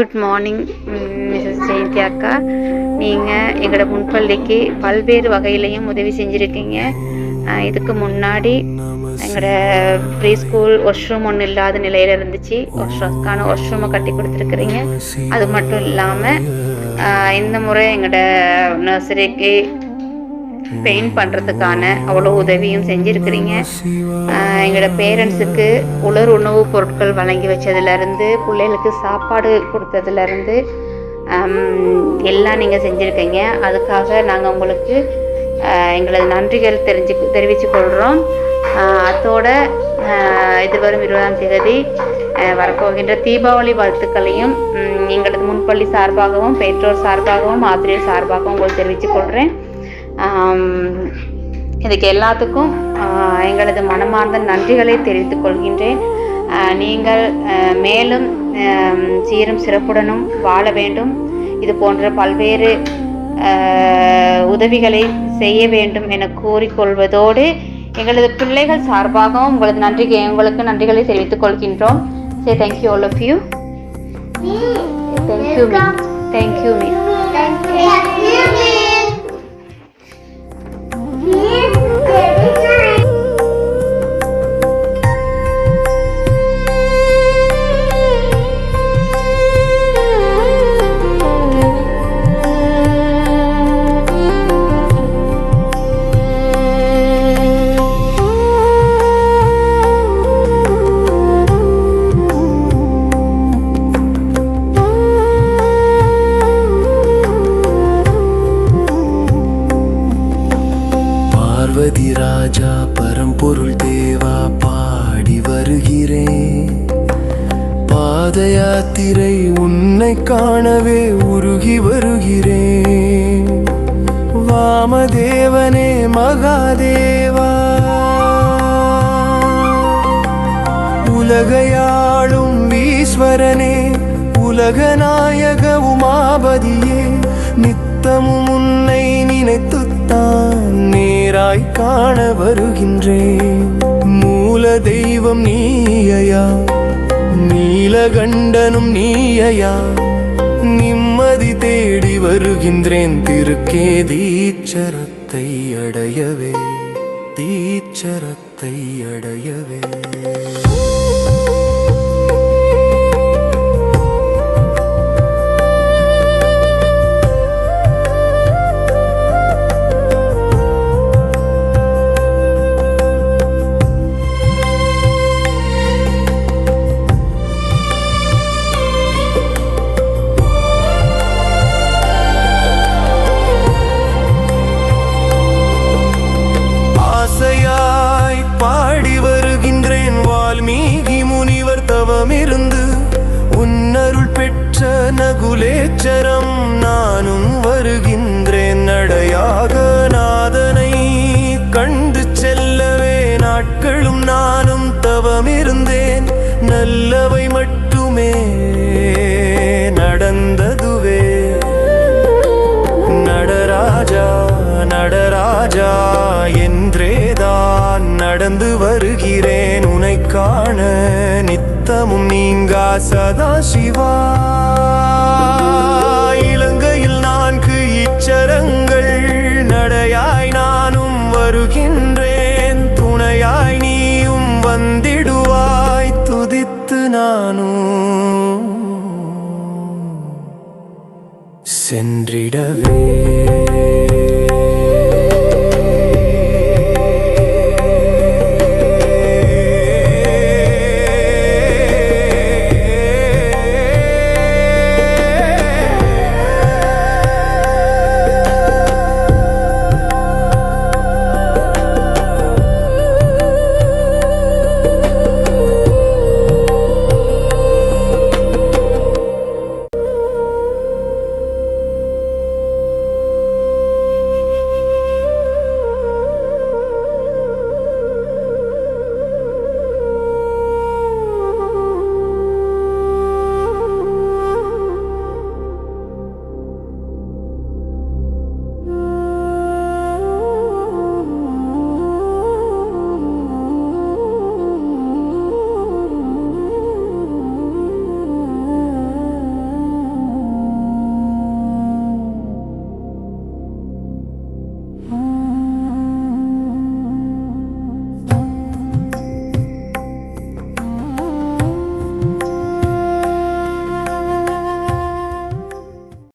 Good morning Mrs Jayanthi அக்கா. நீங்கள் எங்களோட முன்பள்ளிக்கு பல்வேறு வகையிலையும் உதவி செஞ்சுருக்கீங்க. இதுக்கு முன்னாடி எங்களோட ப்ரீ ஸ்கூல் வாஷ்ரூம் ஒன்றும் இல்லாத நிலையில் இருந்துச்சு. வாஷ்ரூம்க்கான வாஷ்ரூமை கட்டி கொடுத்துருக்குறீங்க. அது மட்டும் இல்லாமல் இந்த முறை எங்களோட நர்சரிக்கு பெயிண்ட் பண்ணுறதுக்கான அவ்வளோ உதவியும் செஞ்சுருக்கிறீங்க. எங்களோட பேரண்ட்ஸுக்கு உலர் உணவுப் பொருட்கள் வழங்கி வச்சதுலேருந்து பிள்ளைகளுக்கு சாப்பாடு கொடுத்ததுலேருந்து எல்லாம் நீங்கள் செஞ்சுருக்கீங்க. அதுக்காக நாங்கள் உங்களுக்கு எங்களது நன்றிகள் தெரிஞ்சு தெரிவித்து கொள்கிறோம் அதோட அத்தோட இது வரும் இருபதாம் தேதி வரப்போகின்ற தீபாவளி வாழ்த்துக்களையும் எங்களது முன்பள்ளி சார்பாகவும் பெற்றோர் சார்பாகவும் ஆசிரியர் சார்பாகவும் உங்களுக்கு தெரிவித்துக் கொள்கிறேன் இதுக்கு எல்லாத்துக்கும் எங்களது மனமார்ந்த நன்றிகளை தெரிவித்துக் கொள்கின்றேன். நீங்கள் மேலும் சீரும் சிறப்புடனும் வாழ வேண்டும். இது போன்ற பல்வேறு உதவிகளை செய்ய வேண்டும் என கூறிக்கொள்வதோடு எங்களது பிள்ளைகள் சார்பாகவும் உங்களது நன்றி உங்களுக்கு நன்றிகளை தெரிவித்துக் கொள்கின்றோம். Say thank you all of you thank you me thank you me Parvathi Raja பரம்பொருள் தேவா பாடி வருகிறேன். பாத யாத்திரை உன்னை காணவே உருகி வருகிறேன். வாமதேவனே மகாதேவா உலகையாளும் ஈஸ்வரனே உலகநாயக உமாபதியே நித்தமும் உன்னை நினைத்து நேராய் காண வருகின்றேன். மூல தெய்வம் நீயையா? நீலகண்டனும் நீயையா? நிம்மதி தேடி வருகின்றேன். திருக்கே தீச்சரத்தை அடையவே தீச்சரத்தை அடையவே. பாடி வருகின்றேன் வால்மீகி முனிவர் தவமிருந்து. உன்னருள் பெற்ற நகுலேச்சரம் நானும் வருகின்றேன் நடையாக நாதனை. கண்டு செல்லவே நாட்களும் நானும் தவமிருந்தேன். நல்லவை மட்டும் நடந்து வருகிறேன். உனை காண நித்தமும் நீங்கா சதா சிவா இலங்கையில் நான்கு இச்சரங்கள். நடையாய் நானும் வருகின்றேன். துணையாய் நீயும் வந்திடுவாய். துதித்து நானும் சென்றிடவே.